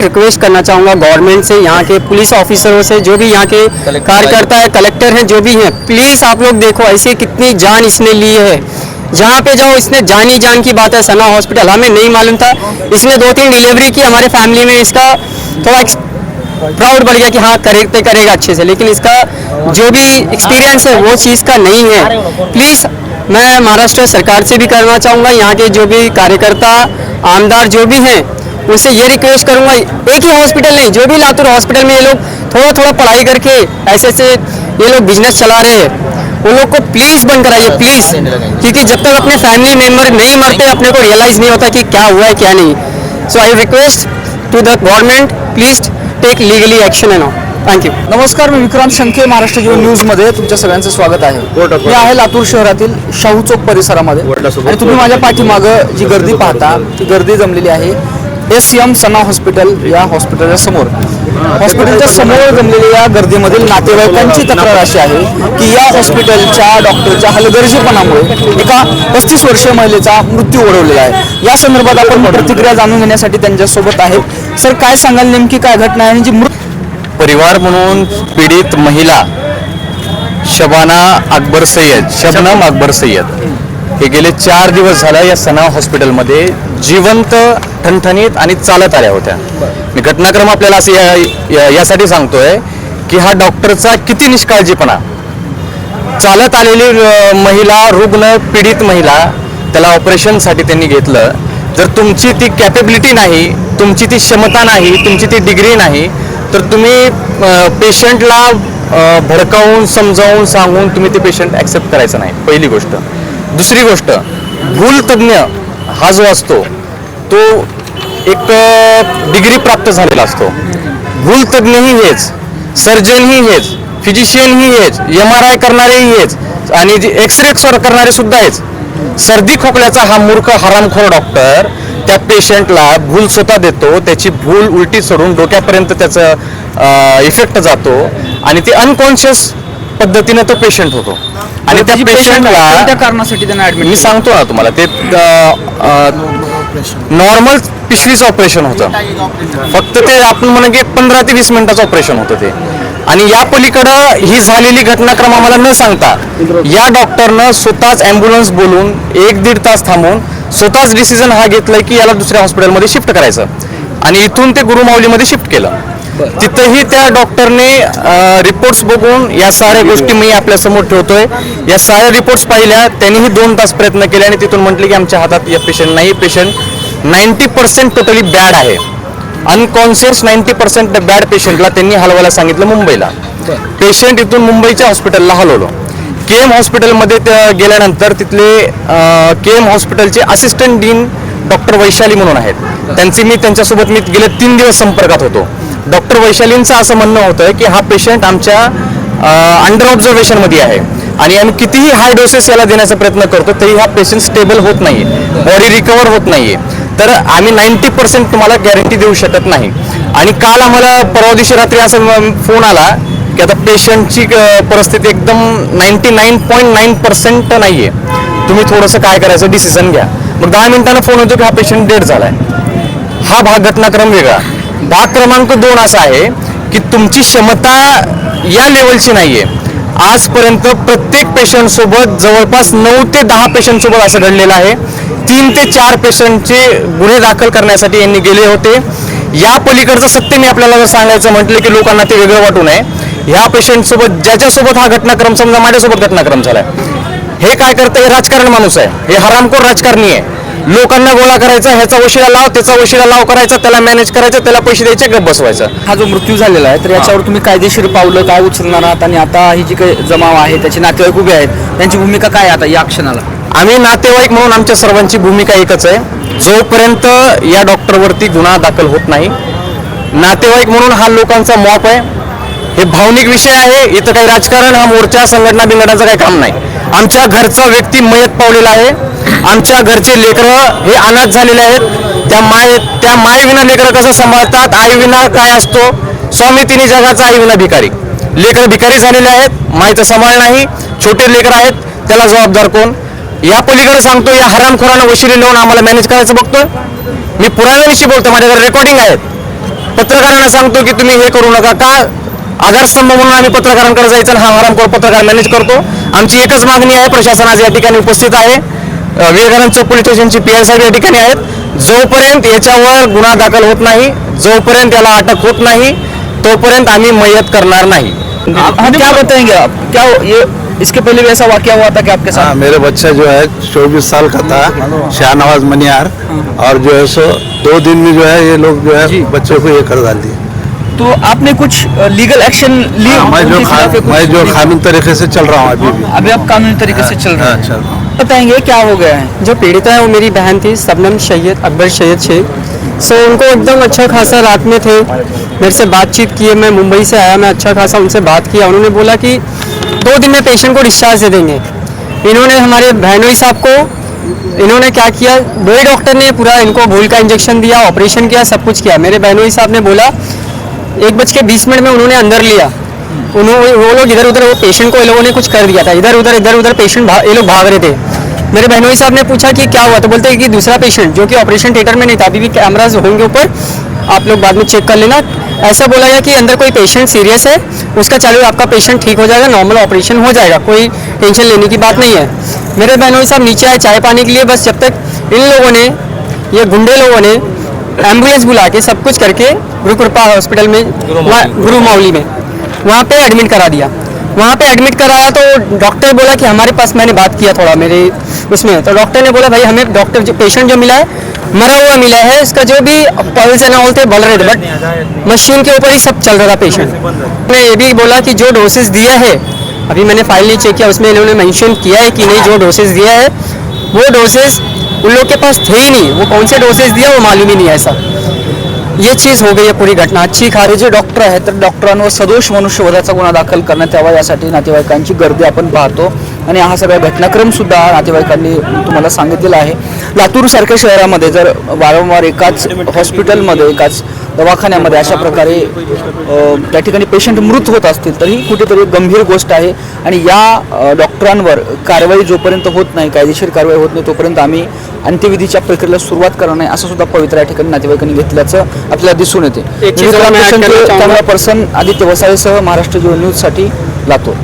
Request करना चाहूँगा government से यहाँ के पुलिस ऑफिसरों से जो भी यहाँ के कार्यकर्ता है कलेक्टर हैं जो भी हैं प्लीज़ आप लोग देखो ऐसे कितनी जान इसने ली है। जहाँ पे जाओ इसने जान ही जान की बात है सना हॉस्पिटल हमें नहीं मालूम था। इसने दो तीन डिलीवरी की हमारे फैमिली में इसका थोड़ा प्राउड बढ़ गया कि हाँ करे करेगा अच्छे से लेकिन इसका जो भी एक्सपीरियंस है वो चीज़ का नहीं है। प्लीज़ मैं महाराष्ट्र सरकार से भी करना चाहूँगा यहाँ के जो भी कार्यकर्ता आमदार जो भी हैं उनसे ये रिक्वेस्ट करूंगा एक ही हॉस्पिटल नहीं जो भी लातूर हॉस्पिटल में ये लोग थोड़ा थोड़ा पढ़ाई करके ऐसे ऐसे ये लोग बिजनेस चला रहे हैं। उन लोग को प्लीज बंद कराइए प्लीज क्योंकि जब तक अपने फैमिली मेंबर नहीं मरते अपने को रियलाइज नहीं होता कि क्या हुआ है क्या नहीं। So I request to the government please take legally action and thank you नमस्कार मी विक्रांत शंके महाराष्ट्र जीवन न्यूजमध्ये. तुमच्या सगळ्यांचं स्वागत आहे. मी आहे लातूर शहरातील शाहू चौक परिसरामध्ये. आणि तुम्ही माझ्या पाठीमागं जी गर्दी पाहता ती गर्दी जमलेली आहे. एस एम सना हॉस्पिटल या हॉस्पिटलच्या समोर. हॉस्पिटलच्या समोर जमलेल्या या गर्दीमधील नातेवाईकांची तक्रार अशी आहे की या हॉस्पिटलच्या डॉक्टरच्या हलगर्जीपणामुळे एका पस्तीस वर्षीय महिलेचा मृत्यू ओढवलेला आहे. या संदर्भात आपण प्रतिक्रिया जाणून घेण्यासाठी त्यांच्यासोबत आहेत सर काय सांगाल? नेमकी काय घटना आहे आणि जी मृत परिवार म्हणून पीडित महिला शबाना अकबर सय्यद शबनम अकबर सय्यद. हे गेले चार दिवस झाला या सना हॉस्पिटलमध्ये जिवंत ठणठणीत आणि चालत आल्या होत्या. मी घटनाक्रम आपल्याला असं या- यासाठी सांगतोय की हा डॉक्टरचा किती निष्काळजीपणा. चालत आलेली महिला रुग्ण पीडित महिला त्याला ऑपरेशनसाठी त्यांनी घेतलं. जर तुमची ती कॅपेबिलिटी नाही तुमची ती क्षमता नाही तुमची ती डिग्री नाही तर तुम्ही पेशंटला भडकावून समजावून सांगून तुम्ही ते पेशंट ॲक्सेप्ट करायचं नाही. पहिली गोष्ट. दुसरी गोष्ट भूल हा जो असतो तो एक डिग्री प्राप्त झालेला असतो. भूल तज्ज्ञही हेच सर्जनही हेच फिजिशियनही हेच एम आर आय करणारेही हेच आणि एक्स रे करणारे सुद्धा हेच. सर्दी खोकल्याचा हा मूर्ख हरामखोर डॉक्टर त्या पेशंटला भूल स्वतः देतो त्याची भूल उलटी सोडून डोक्यापर्यंत त्याचं इफेक्ट जातो आणि ते अनकॉन्शियस पद्धतीने तो पेशंट होतो. आणि त्या पेशंटला कारणासाठी त्यांना ऍडमिट मी सांगतो ना तुम्हाला ते नॉर्मल पिशवीचं ऑपरेशन होतं. फक्त ते आपण म्हणा की पंधरा ते वीस मिनिटाचं ऑपरेशन होतं ते. आणि या पलीकडं ही झालेली घटनाक्रम आम्हाला न सांगता या डॉक्टरनं स्वतःच ॲम्ब्युलन्स बोलून एक दीड तास थांबून स्वतःच डिसिजन हा घेतलाय की याला दुसऱ्या हॉस्पिटलमध्ये शिफ्ट करायचं. आणि इथून ते गुरुमाऊलीमध्ये शिफ्ट केलं. तिथंही त्या डॉक्टरने रिपोर्ट्स बघून या साऱ्या गोष्टी मी आपल्यासमोर ठेवतोय. या साऱ्या रिपोर्ट्स पाहिल्या त्यांनीही दोन तास प्रयत्न केले आणि तिथून म्हटले की आमच्या हातात या पेशंट नाही. Patient ninety percent totally bad आहे. अनकॉन्शियस नाईन्टी पर्सेंट बॅड पेशंटला त्यांनी हलवायला सांगितलं मुंबईला. पेशंट इथून मुंबईच्या हॉस्पिटलला हलवलं. के एम हॉस्पिटलमध्ये गेल्यानंतर तिथले के एम हॉस्पिटलचे असिस्टंट डीन डॉक्टर वैशाली म्हणून आहेत. त्यांचे मी त्यांच्यासोबत मी गेले तीन दिवस संपर्कात होतो. डॉक्टर वैशालींचं असं म्हणणं होतं की हा पेशंट आमच्या अंडर ऑब्झर्वेशनमध्ये आहे. आणि आम्ही कितीही हाय डोसेस याला देण्याचा प्रयत्न करतो तरी हा पेशंट स्टेबल होत नाही बॉडी रिकवर होत नाही तर आम्ही नाईन्टी पर्सेंट तुम्हाला गॅरंटी देऊ शकत नाही. आणि काल आम्हाला परवा दिवशी रात्री असा फोन आला की आता पेशंटची परिस्थिती एकदम ninety nine point nine percent नाही आहे तुम्ही थोडंसं काय करायचं डिसिजन घ्या. मग दहा मिनिटांना फोन होतो की हा पेशंट डेड झाला आहे हा भाग घटनाक्रम वेगळा. भाग क्रमांक दोन असा आहे की तुमची क्षमता या लेवलची नाही आहे आजपर्यंत प्रत्येक पेशंटसोबत जवळपास नऊ ते दहा पेशंटसोबत असं घडलेलं आहे. तीन ते चार पेशंटचे गुन्हे दाखल करण्यासाठी यांनी गेले होते. या पलीकडचं सत्य मी आपल्याला जर सांगायचं म्हटलं की लोकांना ते वेगळं वाटू नये. ह्या पेशंटसोबत ज्याच्यासोबत हा घटनाक्रम समजा माझ्यासोबत घटनाक्रम झालाय. हे काय करतं हे राजकारण माणूस आहे. हे हरामखोर राजकारणी आहे. लोकांना गोळा करायचा ह्याचा वशिला लाव त्याचा वशिला लाव करायचा त्याला मॅनेज करायचं त्याला पैसे द्यायचे गप बसवायचं. हा जो मृत्यू झालेला आहे तर याच्यावर तुम्ही कायदेशीर पावलं काय उचलणार आहात? आणि आता ही जी काही जमाव आहे त्याचे नातेवाईक उभे आहेत त्यांची भूमिका काय आहे आता या क्षणाला? आम्ही नातेवाईक म्हणून आमच्या सर्वांची भूमिका एकच आहे. जोपर्यंत या डॉक्टरवरती गुन्हा दाखल होत नाही नातेवाईक म्हणून हा लोकांचा मॉप आहे. हे भावनिक विषय आहे इथं काही राजकारण हा मोर्चा संघटना बिंगटाचं काही काम नाही. आमच्या घरचा व्यक्ती मयत पावलेला आहे. आमच्या घरचे लेकरं हे अनाथ झालेले आहेत. त्या माय त्या मायविना लेकरं कसं सांभाळतात? आईविना काय असतो? स्वामी तिने जगाचा आईविना भिकारी. लेकरं भिकारी झालेले आहेत. मायचं सांभाळ नाही. छोटे लेकरं आहेत. त्याला जबाबदार कोण? या पलीकडे सांगतो या हरामखोरानं वशिले लावून आम्हाला मॅनेज करायचं बघतोय. मी पुराव्याविषयी बोलतो माझ्याकडे रेकॉर्डिंग आहेत. पत्रकारांना सांगतो की तुम्ही हे करू नका. का आधारस्तंभ म्हणून आम्ही पत्रकारांकडे जायचं हा हरामखोर पत्रकार मॅनेज करतो. आमची एकच मागणी आहे प्रशासन आज या ठिकाणी उपस्थित आहे. विवेकानंद चौक पोलीस स्टेशनचे पी आय साहेब या ठिकाणी आहेत. जोपर्यंत याच्यावर गुन्हा दाखल होत नाही जोपर्यंत याला अटक होत नाही तोपर्यंत आम्ही मयत करणार नाही. आप हाँ, क्या बताएंगे आप? क्या ये इसके पहले भी ऐसा वाक्य हुआ था कि आपके हाँ साथ मेरे बच्चा जो है चौबीस साल का था शाहनवाज मनियार और जो है सो दो दिन में जो है ये लोग जो है बच्चों को ये कर डाल तो आपने कुछ लीगल एक्शन ली? हाँ, मैं जो मैं जो कानून तरीके से चल रहा हूँ अभी भी। अभी आप कानूनी तरीके से चल रहे हाँ, हैं। हूँ। बताएँगे क्या हो गया है? जो पीड़िता है वो मेरी बहन थी सबनम सैयद अकबर सैयद शेख सो उनको एकदम अच्छा खासा रात में थे। मेरे से बातचीत किए मैं मुंबई से आया मैं अच्छा खासा उनसे बात किया। उन्होंने बोला कि दो दिन में पेशेंट को डिस्चार्ज दे देंगे। इन्होंने हमारे बहनोई साहब को इन्होंने क्या किया? बड़े डॉक्टर ने पूरा इनको भूल का इंजेक्शन दिया ऑपरेशन किया सब कुछ किया। मेरे बहनोई साहब ने बोला एक बज के बीस मिनट में उन्होंने अंदर लिया। उन्होंने वो लोग इधर उधर वो पेशेंट को ये लोगों ने कुछ कर दिया था। इधर उधर इधर उधर पेशेंट ये लोग भाग रहे थे। मेरे बहनोई साहब ने पूछा कि क्या हुआ? तो बोलते हैं कि दूसरा पेशेंट जो कि ऑपरेशन थिएटर में नहीं था, अभी भी कैमराज होंगे ऊपर, आप लोग बाद में चेक कर लेना। ऐसा बोला गया कि अंदर कोई पेशेंट सीरियस है, उसका चालू आपका पेशेंट ठीक हो जाएगा नॉर्मल ऑपरेशन हो जाएगा, कोई टेंशन लेने की बात नहीं है। मेरे बहनोई साहब नीचे आए, चाय पानी के लिए, बस जब तक इन लोगों ने, ये गुंडे लोगों ने एंबुलेंस बुला के सब कुछ करके गुरु कृपा हॉस्पिटल में गुरु माउली में। वहाँ पे एडमिट करा दिया। वहाँ पे एडमिट कराया तो डॉक्टर बोला कि हमारे पास मैंने बात किया थोड़ा मेरे उसमें। तो डॉक्टर ने बोला भाई हमें डॉक्टर जो पेशेंट जो मिला है मरा हुआ मिला है इसका जो भी पल्स एंड ऑल थे बढ़ रहे थे बट मशीन के ऊपर ही सब चल रहा था पेशेंट ने ये भी बोला कि जो डोसेस दिया है अभी मैंने फ़ाइल नहीं चेक किया उसमें इन्होंने मैंशन किया है कि नहीं जो डोसेस दिया है वो डोसेस उन लोग के पास थे ही नहीं। वो कौन से डोसेस दिया वो मालूम ही नहीं है ऐसा। ये चीज़ हो गई है पूरी घटना। अच्छी खा जे डॉक्टर आहेत तर डॉक्टरांवर सदोष मनुष्यवधाचा गुन्हा दाखल करण्यात यावा यासाठी नातेवाईकांची गर्दी आपण पाहतो. आणि हा सगळा घटनाक्रम सुद्धा नातेवाईकांनी तुम्हाला सांगितलेला आहे. लातूरसारख्या शहरामध्ये जर वारंवार एकाच हॉस्पिटलमध्ये एकाच दवाखान्यामध्ये अशा प्रकारे त्या ठिकाणी पेशंट मृत होत असतील तर ही कुठेतरी गंभीर गोष्ट आहे. आणि या डॉक्टरांवर कारवाई जोपर्यंत होत नाही कायदेशीर कारवाई होत नाही तोपर्यंत आम्ही अंत्यविधीच्या प्रक्रियेला सुरुवात करणार नाही असं सुद्धा पवित्र या ठिकाणी नातेवाईकांनी घेतल्याचं आपल्याला दिसून येते. पर्सन आदित्य वसाळेसह महाराष्ट्र जीवन न्यूजसाठी लातूर.